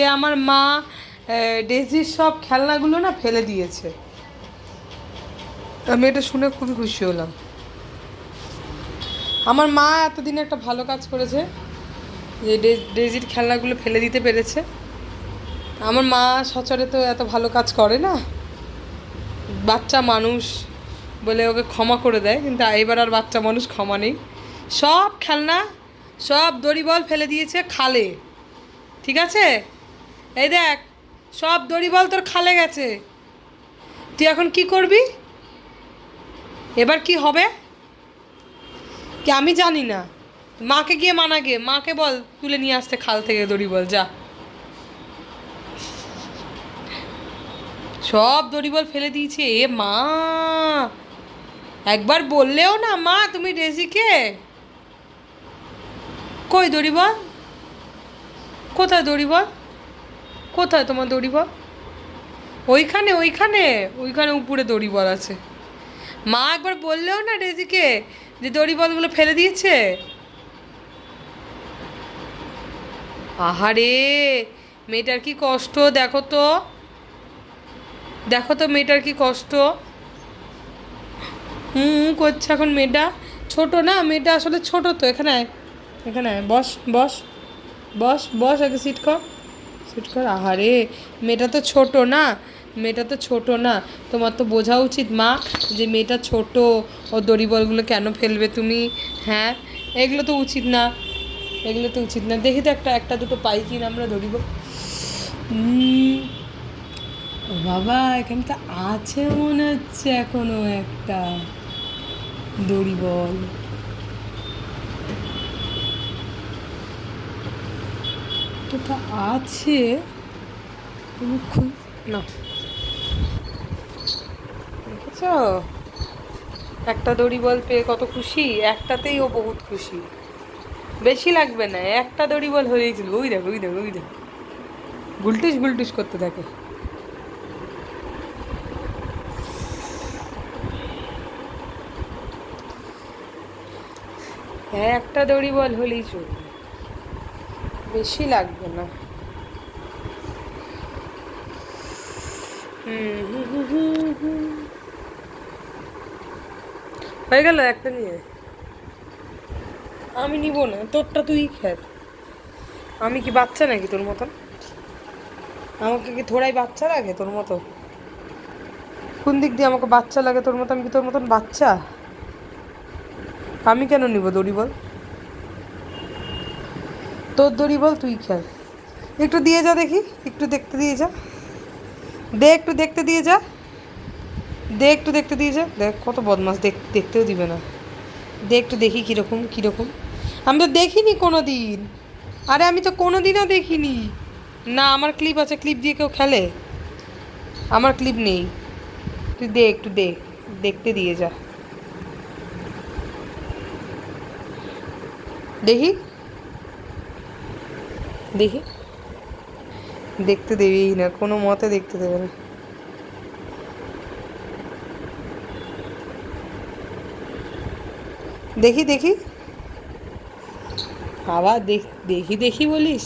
যে আমার মা ডেজির সব খেলনাগুলো না ফেলে দিয়েছে। আমি এটা শুনে খুবই খুশি হলাম। আমার মা এতদিন একটা ভালো কাজ করেছে, যে ডেজির খেলনাগুলো ফেলে দিতে পেরেছে। আমার মা সচরে তো এত ভালো কাজ করে না। বাচ্চা মানুষ বলে ওকে ক্ষমা করে দেয়, কিন্তু এবার আর বাচ্চা মানুষ ক্ষমা নেই। সব খেলনা, সব দড়ি বল ফেলে দিয়েছে খালে। ঠিক আছে? এই দেখ, সব দড়ি বল তোর খালে গেছে। তুই এখন কি করবি? এবার কি হবে? কি আমি জানি না। মাকে গিয়ে মানা গে। মাকে বল, তুলে নিয়ে আসতে খাল থেকে দড়ি বল, যা। সব দড়ি বল ফেলে দিয়েছে। এ মা! একবার বললেও না, মা, তুমি রেজিকে কই দড়ি বল? কোথায় দড়ি বল? কোথায় তোমার দড়ি বল? ওইখানে ওইখানে ওইখানে উপরে দড়ি বল আছে। মা একবার বললেও না রেজিকে যে দড়ি বলগুলো ফেলে দিয়েছে? আহারে, মেয়েটার কি কষ্ট? দেখো তো। দেখো তো মেয়েটার কি কষ্ট। হুম করছে এখন মেয়েটা। ছোট না, মেয়েটা আসলে ছোট তো। এখানে। এখানে। বস বস বস বস, আগে সিট কর। সিট কর। আহারে মেয়েটা তো ছোট না। মেয়েটা তো ছোট না। তোমার তো বোঝা উচিত মা যে মেয়েটা ছোট ও দড়ি বলগুলো কেন ফেলবে তুমি? হ্যাঁ এগুলো তো উচিত না। এগুলো তো উচিত না। দেখি তো একটা একটা দুটো পাই কিনা আমরা দড়ি বল। উম, ও বাবা এখানে তো আছে মনে হচ্ছে এখনও একটা। দড়ি বল। তা আছে? তুমি খুব না। দেখেছ? একটা দড়ি বল পেয়ে কত খুশি, একটাতেই ও বহুত খুশি। বেশি লাগবে না, একটা দড়ি বল হলেই ছিল ওই দেখ ওই দেখ ওই দেখ। গুলটিস গুলটিস করতে থাকে। একটা দড়ি বল হলেই চলবে। বেশি লাগবে না। হয়ে গেল একটা নিয়ে? আমি নিব না তোরটা তুই খেল আমি কি বাচ্চা নাকি তোর মতন? আমাকে কি থোড়াই বাচ্চা লাগে তোর মতো? কোন দিক দিয়ে আমাকে বাচ্চা লাগে তোর মতো? আমি কি তোর মতন বাচ্চা? আমি কেন নিব দড়ি বল? তোর দড়ি বল, তুই খেল। একটু দিয়ে যা দেখি, একটু দেখতে দিয়ে যা। দে একটু দেখতে দিয়ে যা। দে একটু দেখতে দিয়ে যা। দেখ, কত বদমাস দেখ, দেখতেও দিবে না। দে একটু দেখি কীরকম কীরকম। আমি তো দেখিনি কোনো দিন আরে, আমি তো কোনো দিনও দেখিনি। না, আমার ক্লিপ আছে ক্লিপ দিয়ে কেউ খেলে? আমার ক্লিপ নেই। তুই দে একটু দে, দেখতে দিয়ে যা। দেখি। দেখি। দেখতে দেবেই না, কোনো মতে দেখতে দেবে না। দেখি দেখি। আবার দেখি দেখি বলিস?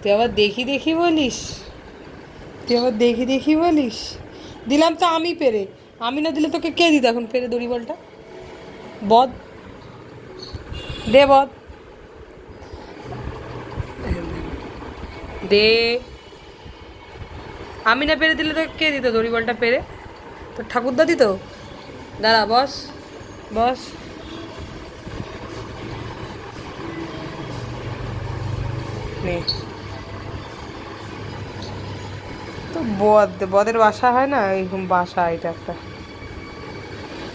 তুই আবার দেখি দেখি বলিস? তুই আবার দেখি দেখি বলিস? দিলাম তো আমি পেরে। আমি না দিলে তোকে কে দিত এখন পেরে দড়ি বলটা? বদ দে বদ দে। আমি না পেরে দিলে তো কে দিত? দড়ি বলটা পেরে। তো ঠাকুরদা দিত? দাঁড়া, বস বস। তো বদ, বদের বাসা হয় না? এরকম বাসা, এটা একটা।